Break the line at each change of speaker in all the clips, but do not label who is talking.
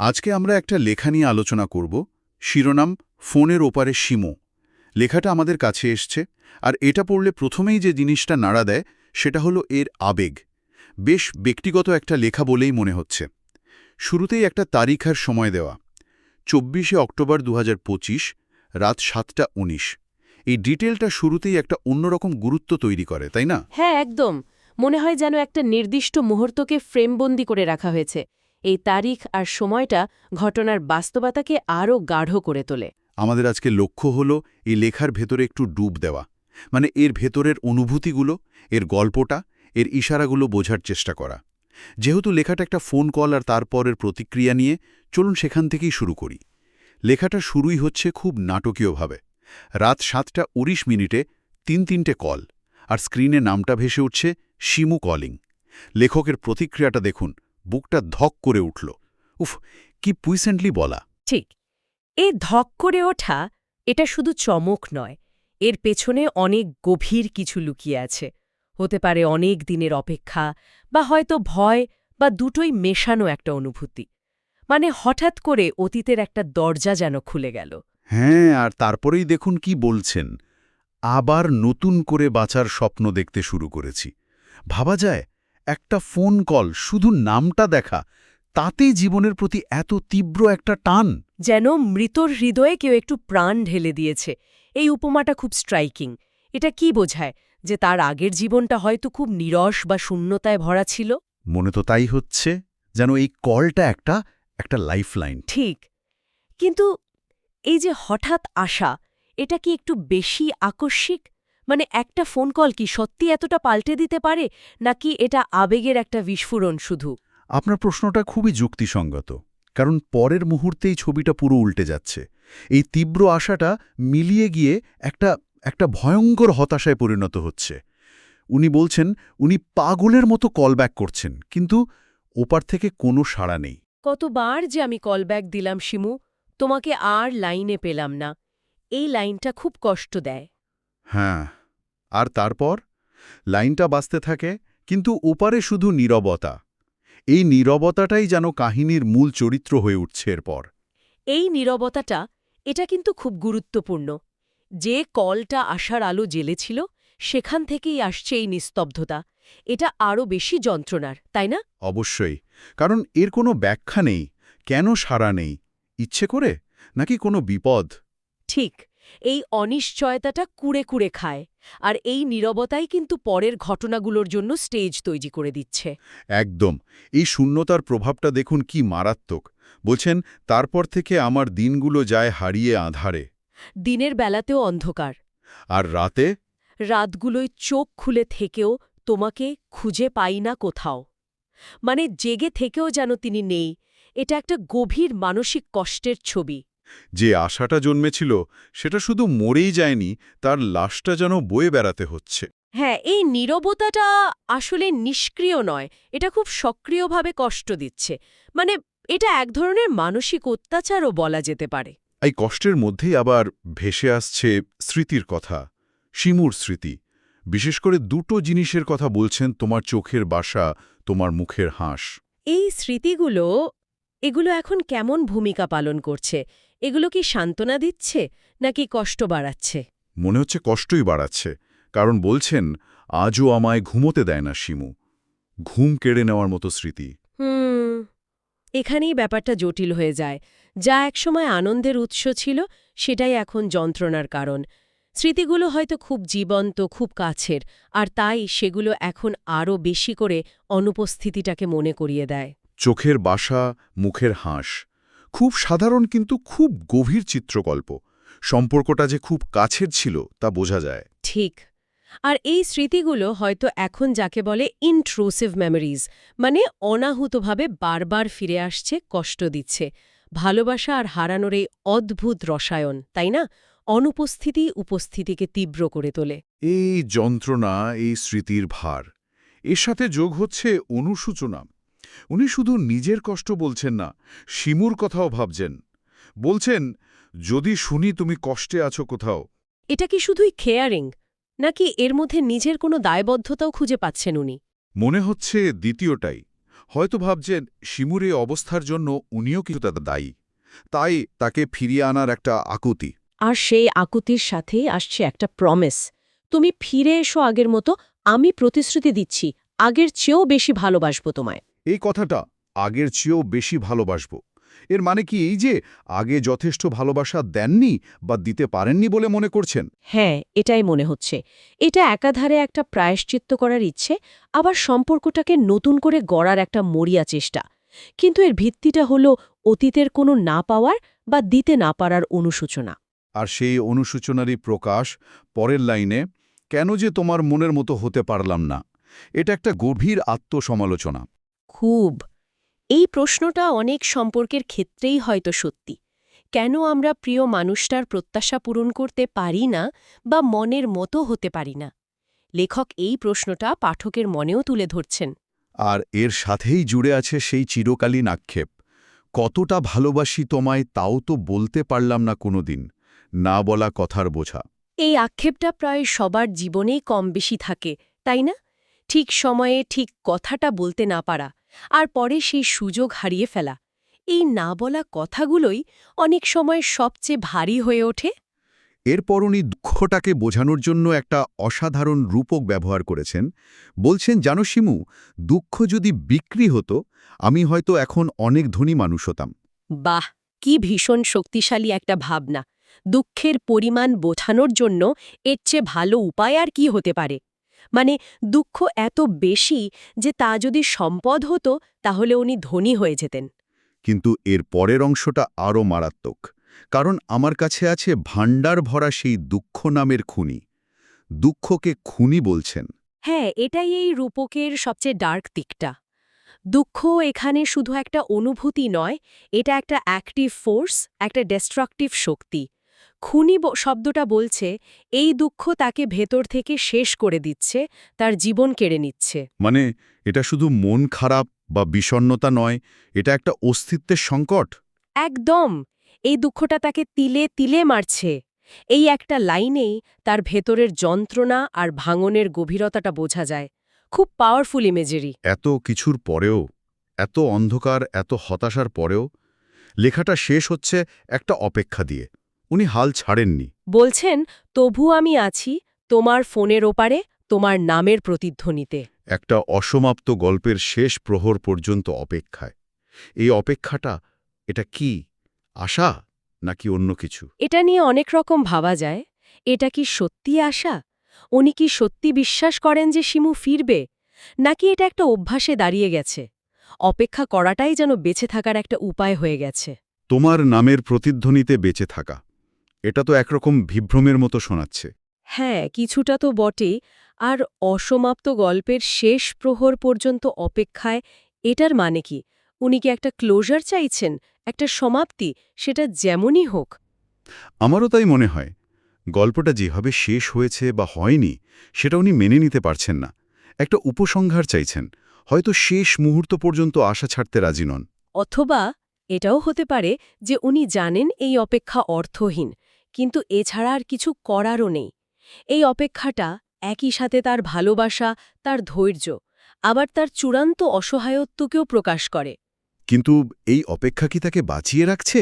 আজকে আমরা একটা লেখা নিয়ে আলোচনা করব, শিরোনাম ফোনের ওপারে শিমো। লেখাটা আমাদের কাছে এসছে, আর এটা পড়লে প্রথমেই যে জিনিসটা নাড়া দেয়, সেটা হলো এর আবেগ। বেশ ব্যক্তিগত একটা লেখা বলেই মনে হচ্ছে। শুরুতেই একটা তারিখ আর সময় দেওয়া। চব্বিশে অক্টোবর দু হাজার পঁচিশ, রাত সাতটা উনিশ। এই ডিটেলটা শুরুতেই একটা অন্যরকম গুরুত্ব তৈরি করে, তাই না?
হ্যাঁ একদম। মনে হয় যেন একটা নির্দিষ্ট মুহূর্তকে ফ্রেমবন্দি করে রাখা হয়েছে। এই তারিখ আর সময়টা ঘটনার বাস্তবতাকে আরও গাঢ় করে তোলে।
আমাদের আজকে লক্ষ্য হল এই লেখার ভেতরে একটু ডুব দেওয়া। মানে এর ভেতরের অনুভূতিগুলো, এর গল্পটা, এর ইশারাগুলো বোঝার চেষ্টা করা। যেহেতু লেখাটা একটা ফোন কল আর তারপরের প্রতিক্রিয়া নিয়ে, চলুন সেখান থেকেই শুরু করি। লেখাটা শুরুই হচ্ছে খুব নাটকীয়ভাবে। রাত সাতটা উনিশ মিনিটে তিন তিনটে কল, আর স্ক্রিনে নামটা ভেসে উঠছে শিমু কলিং। লেখকের প্রতিক্রিয়াটা দেখুন বুকটা ধক করে উঠল। উফ কি পুইসেন্টলি বলা।
ঠিক। এ ধক করে ওঠা এটা শুধু চমক নয় এর পেছনে অনেক গভীর কিছু লুকিয়ে আছে। হতে পারে অনেক দিনের অপেক্ষা বা হয়তো ভয় বা দুটোই মেশানো একটা অনুভূতি। মানে হঠাৎ করে অতীতের একটা দরজা যেন খুলে গেল।
হ্যাঁ আর তারপরেই দেখুন কি বলছেন। আবার নতুন করে বাঁচার স্বপ্ন দেখতে শুরু করেছি। ভাবা যায় একটা ফোন কল শুধু নামটা দেখা তাতেই জীবনের প্রতি এত তীব্র একটা টান।
যেন মৃতর হৃদয়ে কেউ একটু প্রাণ ঢেলে দিয়েছে। এই উপমাটা খুব স্ট্রাইকিং এটা কি বোঝায় যে তার আগের জীবনটা হয়তো খুব নিরস বা শূন্যতায় ভরা ছিল?
মনে তো তাই হচ্ছে যেন এই কলটা একটা একটা লাইফলাইন
ঠিক। কিন্তু এই যে হঠাৎ আসা এটা কি একটু বেশি আকস্মিক? মানে একটা ফোন কল কি সত্যি এতটা পাল্টে দিতে পারে নাকি এটা আবেগের একটা বিস্ফোরণ শুধু?
আপনার প্রশ্নটা খুবই যুক্তিসঙ্গত কারণ পরের মুহূর্তেই ছবিটা পুরো উল্টে যাচ্ছে। এই তীব্র আশাটা মিলিয়ে গিয়ে একটা একটা ভয়ঙ্কর হতাশায় পরিণত হচ্ছে। উনি বলছেন উনি পাগলের মতো কলব্যাক করছেন কিন্তু ওপার থেকে কোনো সাড়া নেই।
কতবার যে আমি কলব্যাক দিলাম শিমু তোমাকে আর লাইনে পেলাম না। এই লাইনটা খুব কষ্ট দেয়।
হ্যাঁ আর তারপর? লাইনটা বাঁচতে থাকে কিন্তু ওপারে শুধু নীরবতা। এই নীরবতাটাই যেন কাহিনীর মূল চরিত্র হয়ে উঠছে এরপর।
এই নীরবতাটা এটা কিন্তু খুব গুরুত্বপূর্ণ। যে কলটা আশার আলো জ্বেলেছিল সেখান থেকেই আসছে এই নিস্তব্ধতা। এটা আরও বেশি যন্ত্রণার তাই না?
অবশ্যই। কারণ এর কোনো ব্যাখ্যা নেই। কেন সাড়া নেই? ইচ্ছে করে? নাকি কোনো বিপদ?
ঠিক। এই অনিশ্চয়তাটা কুড়ে কুড়ে খায় আর এই নীরবতাই কিন্তু পরের ঘটনাগুলোর জন্য স্টেজ তৈরি করে দিচ্ছে।
একদম। এই শূন্যতার প্রভাবটা দেখুন কি মারাত্মক। বলছেন তারপর থেকে আমার দিনগুলো যায় হারিয়ে আধারে।
দিনের বেলাতেও অন্ধকার।
আর রাতে?
রাতগুলোয় চোখ খুলে থেকেও তোমাকে খুঁজে পাই না কোথাও। মানে জেগে থেকেও যেন তিনি নেই এটা একটা গভীর মানসিক কষ্টের ছবি।
যে আশাটা জন্মেছিল সেটা শুধু মরেই যায়নি তার লাশটা যেন বয়ে বেড়াতে হচ্ছে।
হ্যাঁ এই নীরবতাটা আসলে নিষ্ক্রিয় নয় এটা খুব সক্রিয়ভাবে কষ্ট দিচ্ছে। মানে এটা এক ধরনের মানসিক অত্যাচারও বলা যেতে পারে।
এই কষ্টের মধ্যেই আবার ভেসে আসছে স্মৃতির কথা শিমুর স্মৃতি। বিশেষ করে দুটো জিনিসের কথা বলছেন তোমার চোখের বাসা তোমার মুখের হাঁস।
এই স্মৃতিগুলো এগুলো এখন কেমন ভূমিকা পালন করছে? এগুলো কি সান্ত্বনা দিচ্ছে নাকি কষ্ট বাড়াচ্ছে?
মনে হচ্ছে কষ্টই বাড়াচ্ছে কারণ বলছেন আজও আমায় ঘুমোতে দেয় না শিমু। ঘুম কেড়ে নেওয়ার মতো স্মৃতি।
হুম এখানেই ব্যাপারটা জটিল হয়ে যায়। যা একসময় আনন্দের উৎস ছিল সেটাই এখন যন্ত্রণার কারণ। স্মৃতিগুলো হয়তো খুব জীবন্ত খুব কাছের আর তাই সেগুলো এখন আরও বেশি করে অনুপস্থিতিটাকে মনে করিয়ে দেয়।
চোখের বাসা মুখের হাঁস খুব সাধারণ কিন্তু খুব গভীর চিত্রকল্প। সম্পর্কটা যে খুব কাছের ছিল তা বোঝা যায়।
ঠিক। আর এই স্মৃতিগুলো হয়তো এখন যাকে বলে ইন্ট্রুসিভ মেমোরিজ মানে অনাহুতভাবে বারবার ফিরে আসছে কষ্ট দিচ্ছে। ভালোবাসা আর হারানোর এই অদ্ভুত রসায়ন তাই না? অনুপস্থিতি উপস্থিতিকে তীব্র করে তোলে।
এই যন্ত্রণা এই স্মৃতির ভার এর সাথে যোগ হচ্ছে অনুসূচনা। উনি শুধু নিজের কষ্ট বলছেন না শিমুর কথাও ভাবছেন। বলছেন যদি শুনি তুমি কষ্টে আছো কোথাও।
এটা কি শুধুই কেয়ারিং নাকি এর মধ্যে নিজের কোনো দায়বদ্ধতাও খুঁজে পাচ্ছেন উনি?
মনে হচ্ছে দ্বিতীয়টাই। হয়তো ভাবছেন শিমুর এই অবস্থার জন্য উনিও কিছুটা দায়ী। তাই তাকে ফিরিয়ে আনার একটা আকুতি।
আর সেই আকুতির সাথেই আসছে একটা প্রমিস তুমি ফিরে এসো আগের মতো আমি প্রতিশ্রুতি দিচ্ছি আগের চেয়েও বেশি ভালোবাসবো তোমায়।
এই কথাটা আগের চেয়েও বেশি ভালোবাসব। এর মানে কি এই যে আগে যথেষ্ট ভালোবাসা দেননি বা দিতে পারেননি বলে মনে করছেন?
হ্যাঁ এটাই মনে হচ্ছে। এটা একাধারে একটা প্রায়শ্চিত্ত করার ইচ্ছে আবার সম্পর্কটাকে নতুন করে গড়ার একটা মরিয়া চেষ্টা। কিন্তু এর ভিত্তিটা হলো অতীতের কোনো না পাওয়ার বা দিতে না পারার অনুসূচনা
আর সেই অনুসূচনারই প্রকাশ পরের লাইনে কেন যে তোমার মনের মতো হতে পারলাম না? এটা একটা গভীর আত্মসমালোচনা।
খুব। এই প্রশ্নটা অনেক সম্পর্কের ক্ষেত্রেই হয়তো সত্যি। কেন আমরা প্রিয় মানুষটার প্রত্যাশা পূরণ করতে পারি না বা মনের মতো হতে পারি না? লেখক এই প্রশ্নটা পাঠকের মনেও তুলে ধরছেন।
আর এর সাথেই জুড়ে আছে সেই চিরকালীন আক্ষেপ। কতটা ভালোবাসি তোমায় তাও তো বলতে পারলাম না কোনোদিন। না বলা কথার বোঝা।
এই আক্ষেপটা প্রায় সবার জীবনেই কম বেশি থাকে তাই না? ঠিক সময়ে ঠিক কথাটা বলতে না পারা। আর পরে সেই সুযোগ হারিয়ে ফেলা। এই না বলা কথাগুলোই অনেক সময় সবচেয়ে ভারী হয়ে ওঠে।
এরপর উনি দুঃখটাকে বোঝানোর জন্য একটা অসাধারণ রূপক ব্যবহার করেছেন। বলছেন জানো শিমু দুঃখ যদি বিক্রি হতো আমি হয়তো এখন অনেক ধনী মানুষ হতাম।
বাহ কি ভীষণ শক্তিশালী একটা ভাবনা। দুঃখের পরিমাণ বোঝানোর জন্য এর চেয়ে ভালো উপায় আর কি হতে পারে? মানে দুঃখ এত বেশি যে তা যদি সম্পদ হতো তাহলে উনি ধনী হয়ে যেতেন।
কিন্তু এর পরের অংশটা আরও মারাত্মক কারণ আমার কাছে আছে ভাণ্ডার ভরা সেই দুঃখ নামের খুনি। দুঃখকে খুনি বলছেন।
হ্যাঁ এটাই এই রূপকের সবচেয়ে ডার্ক দিকটা। দুঃখ এখানে শুধু একটা অনুভূতি নয় এটা একটা অ্যাক্টিভ ফোর্স একটা ডেস্ট্রাকটিভ শক্তি। খুনি শব্দটা বলছে এই দুঃখ তাকে ভেতর থেকে শেষ করে দিচ্ছে তার জীবন কেড়ে নিচ্ছে।
মানে এটা শুধু মন খারাপ বা বিষণ্ণতা নয় এটা একটা অস্তিত্বের সংকট?
একদম! এই দুঃখটা তাকে তিলে তিলে মারছে। এই একটা লাইনেই তার ভেতরের যন্ত্রণা আর ভাঙনের গভীরতাটা বোঝা যায়। খুব পাওয়ারফুল ইমেজেরি
এত কিছুর পরেও এত অন্ধকার এত হতাশার পরেও লেখাটা শেষ হচ্ছে একটা অপেক্ষা দিয়ে। উনি হাল ছাড়েননি।
বলছেন তবু আমি আছি তোমার ফোনের ওপারে তোমার নামের প্রতিধ্বনিতে।
একটা অসমাপ্ত গল্পের শেষ প্রহর পর্যন্ত অপেক্ষায়। এই অপেক্ষাটা এটা কি আশা নাকি অন্য কিছু?
এটা নিয়ে অনেক রকম ভাবা যায়। এটা কি সত্যি আশা? উনি কি সত্যি বিশ্বাস করেন যে শিমু ফিরবে? নাকি এটা একটা অভ্যাসে দাঁড়িয়ে গেছে? অপেক্ষা করাটাই যেন বেঁচে থাকার একটা উপায় হয়ে গেছে।
তোমার নামের প্রতিধ্বনিতে বেঁচে থাকা। এটা তো একরকম বিভ্রমের মতো শোনাচ্ছে।
হ্যাঁ কিছুটা তো বটেই আর অসমাপ্ত গল্পের শেষ প্রহর পর্যন্ত অপেক্ষায় এটার মানে কি? উনি কি একটা ক্লোজার চাইছেন? একটা সমাপ্তি? সেটা যেমনই হোক।
আমারও তাই মনে হয়। গল্পটা যেভাবে শেষ হয়েছে বা হয়নি সেটা উনি মেনে নিতে পারছেন না। একটা উপসংহার চাইছেন। হয়তো শেষ মুহূর্ত পর্যন্ত আশা ছাড়তে রাজি নন।
অথবা এটাও হতে পারে যে উনি জানেন এই অপেক্ষা অর্থহীন। কিন্তু এছাড়া আর কিছু করারও নেই। এই অপেক্ষাটা একই সাথে তার ভালোবাসা তার ধৈর্য আবার তার চূড়ান্ত অসহায়ত্বকেও প্রকাশ করে।
কিন্তু এই অপেক্ষা কি তাকে বাঁচিয়ে রাখছে?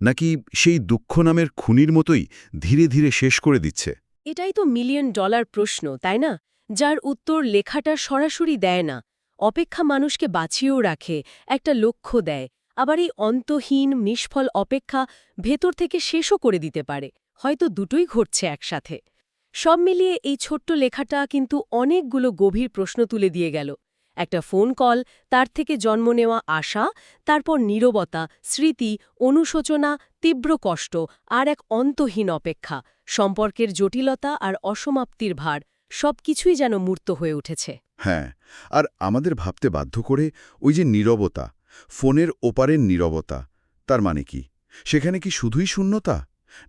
নাকি সেই দুঃখ নামের খুনির মতোই ধীরে ধীরে শেষ করে দিচ্ছে?
এটাই তো মিলিয়ন ডলার প্রশ্ন তাই না? যার উত্তর লেখাটা সরাসরি দেয় না। অপেক্ষা মানুষকে বাঁচিয়েও রাখে একটা লক্ষ্য দেয় আবার এই অন্তহীন, নিষ্ফল অপেক্ষা ভেতর থেকে শেষও করে দিতে পারে। হয়তো দুটোই ঘটছে একসাথে। সব মিলিয়ে এই ছোট্ট লেখাটা কিন্তু অনেকগুলো গভীর প্রশ্ন তুলে দিয়ে গেল। একটা ফোন কল, তার থেকে জন্ম নেওয়া আশা, তারপর নীরবতা, স্মৃতি, অনুশোচনা, তীব্র কষ্ট আর এক অন্তহীন অপেক্ষা, সম্পর্কের জটিলতা আর অসমাপ্তির ভার, সবকিছুই যেন মূর্ত হয়ে উঠেছে।
হ্যাঁ আর আমাদের ভাবতে বাধ্য করে ওই যে নীরবতা ফোনের ওপারের নীরবতা তার মানে কি? সেখানে কি শুধুই শূন্যতা?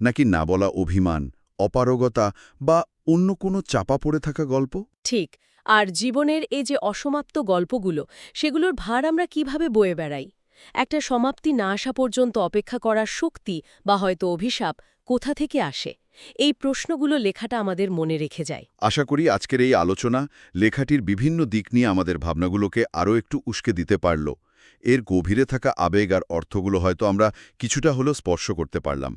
নাকি না বলা অভিমান অপারগতা বা অন্য কোনো চাপা পড়ে থাকা গল্প?
ঠিক আর জীবনের এই যে অসমাপ্ত গল্পগুলো সেগুলোর ভার আমরা কীভাবে বয়ে বেড়াই? একটা সমাপ্তি না আসা পর্যন্ত অপেক্ষা করার শক্তি বা হয়তো অভিশাপ কোথা থেকে আসে? এই প্রশ্নগুলো লেখাটা আমাদের মনে রেখে যায়।
আশা করি আজকের এই আলোচনা লেখাটির বিভিন্ন দিক নিয়ে আমাদের ভাবনাগুলোকে আরও একটু উস্কে দিতে পারল। এর গভীরে থাকা আবেগ আর অর্থগুলো হয়তো আমরা কিছুটা হলেও স্পর্শ করতে পারলাম।